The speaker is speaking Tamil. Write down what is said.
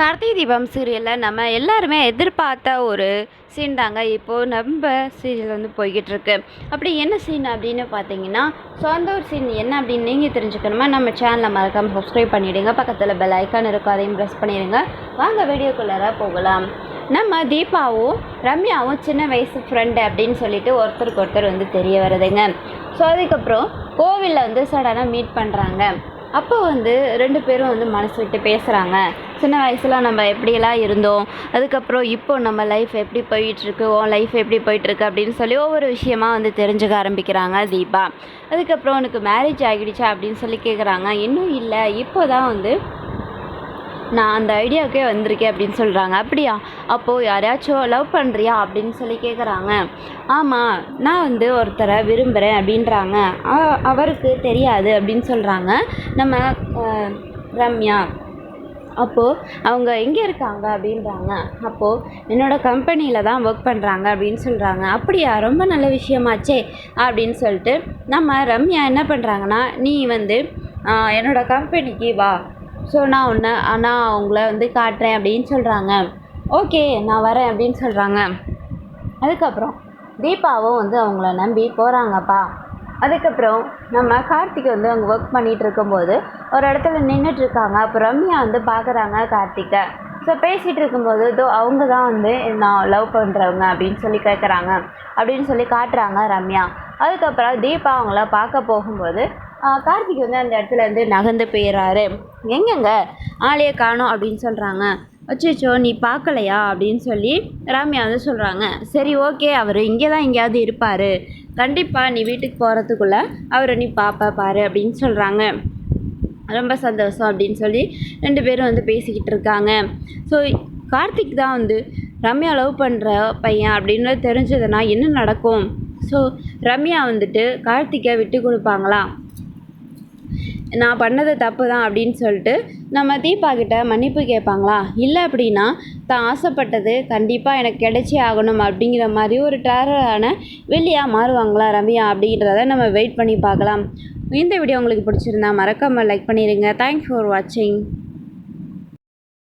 கார்த்திகை தீபம் சீரியலில் நம்ம எல்லாருமே எதிர்பார்த்த ஒரு சீன் தாங்க. இப்போது நம்ம சீரியல் வந்து போய்கிட்டு இருக்கு அப்படி என்ன சீன் அப்படின்னு பார்த்தீங்கன்னா சொந்த ஒரு சீன் என்ன அப்படின்னு நீங்கள் தெரிஞ்சுக்கணுமா? நம்ம சேனலை மறக்காமல் சப்ஸ்கிரைப் பண்ணிவிடுங்க பக்கத்தில் பெல் ஐக்கான் இருக்கும் அதையும் ப்ரெஸ் பண்ணிடுங்க. வாங்க வீடியோக்குள்ளார போகலாம். நம்ம தீபாவும் ரம்யாவும் சின்ன வயசு ஃப்ரெண்டு அப்படின்னு சொல்லிட்டு ஒருத்தருக்கு ஒருத்தர் வந்து தெரிய வருதுங்க. ஸோ அதுக்கப்புறம் கோவிலில் வந்து சடனாக மீட் பண்ணுறாங்க அப்போ வந்து ரெண்டு பேரும் வந்து மனசு விட்டு பேசுகிறாங்க சின்ன வயசில் நம்ம எப்படியெல்லாம் இருந்தோம் அதுக்கப்புறம் இப்போ நம்ம லைஃப் எப்படி போயிட்டுருக்கு உன் லைஃப் எப்படி போயிட்டுருக்கு அப்படின்னு சொல்லி ஒவ்வொரு விஷயமா வந்து தெரிஞ்சுக்க ஆரம்பிக்கிறாங்க தீபா. அதுக்கப்புறம் உனக்கு மேரேஜ் ஆகிடுச்சா அப்படின்னு சொல்லி கேட்குறாங்க இன்னும் இல்லை இப்போ தான் வந்து நான் அந்த ஐடியாவுக்கே வந்திருக்கேன் அப்படின்னு சொல்கிறாங்க அப்படியா? அப்போது யாரையாச்சும் லவ் பண்ணுறியா அப்படின்னு சொல்லி கேட்குறாங்க ஆமாம் நான் வந்து ஒருத்தரை விரும்புகிறேன் அப்படின்றாங்க. அவருக்கு தெரியாது அப்படின்னு சொல்கிறாங்க நம்ம ரம்யா. அப்போது அவங்க எங்கே இருக்காங்க அப்படின்றாங்க. அப்போது என்னோடய கம்பெனியில் தான் ஒர்க் பண்ணுறாங்க அப்படின்னு சொல்கிறாங்க அப்படியா ரொம்ப நல்ல விஷயமாச்சே அப்படின்னு சொல்லிட்டு நம்ம ரம்யா என்ன பண்ணுறாங்கன்னா நீ வந்து என்னோடய கம்பெனிக்கு வா. ஸோ நான் உன்னை நான் உங்களை வந்து காட்டுறேன் அப்படின்னு சொல்கிறாங்க ஓகே நான் வரேன் அப்படின்னு சொல்கிறாங்க அதுக்கப்புறம் தீபாவும் வந்து அவங்கள நம்பி போகிறாங்கப்பா அதுக்கப்புறம் நம்ம கார்த்திக் வந்து அங்கே ஒர்க் பண்ணிகிட்டு இருக்கும்போது ஒரு இடத்துல நின்றுட்டு இருக்காங்க. அப்போ ரம்யா வந்து பார்க்குறாங்க கார்த்திக்கை. ஸோ பேசிகிட்டு இருக்கும்போது இதோ அவங்க தான் வந்து நான் லவ் பண்ணுறவங்க அப்படின்னு சொல்லி கேட்குறாங்க அப்படின்னு சொல்லி காட்டுறாங்க ரம்யா. அதுக்கப்புறம் தீபா அவங்கள பார்க்க போகும்போது கார்த்திக் வந்து அந்த இடத்துல இருந்து நகர்ந்து போயிடுறாரு எங்கெங்க? ஆளையே காணும் அப்படின்னு சொல்கிறாங்க அச்சோ நீ பார்க்கலையா? அப்படின்னு சொல்லி ராமியா வந்து சொல்கிறாங்க சரி ஓகே அவர் இங்கே தான் எங்கேயாவது இருப்பார். கண்டிப்பாக நீ வீட்டுக்கு போகிறதுக்குள்ளே அவரை நீ பாப்ப பாரு அப்படின்னு சொல்கிறாங்க ரொம்ப சந்தோஷம் அப்படின்னு சொல்லி ரெண்டு பேரும் வந்து பேசிக்கிட்டு இருக்காங்க. ஸோ கார்த்திக் தான் வந்து ரம்யா லவ் பண்ணுற பையன் அப்படின்னு தெரிஞ்சதுன்னா என்ன நடக்கும்? ஸோ ரம்யா வந்துட்டு கார்த்திக்கை விட்டு கொடுப்பாங்களா நான் பண்ணது தப்பு தான் அப்படின்னு சொல்லிட்டு நம்ம தீபா கிட்ட மன்னிப்பு கேட்பாங்களா? இல்லை அப்படின்னா தான் ஆசைப்பட்டது கண்டிப்பாக எனக்கு கிடைச்சே ஆகணும் அப்படிங்கிற மாதிரி ஒரு டேரரான வெளியாக மாறுவாங்களா ரம்யா அப்படின்றத நம்ம வெயிட் பண்ணி பார்க்கலாம். இந்த வீடியோ உங்களுக்கு பிடிச்சிருந்தா மறக்காமல் லைக் பண்ணிடுங்க தேங்க்ஸ் ஃபார் வாட்சிங்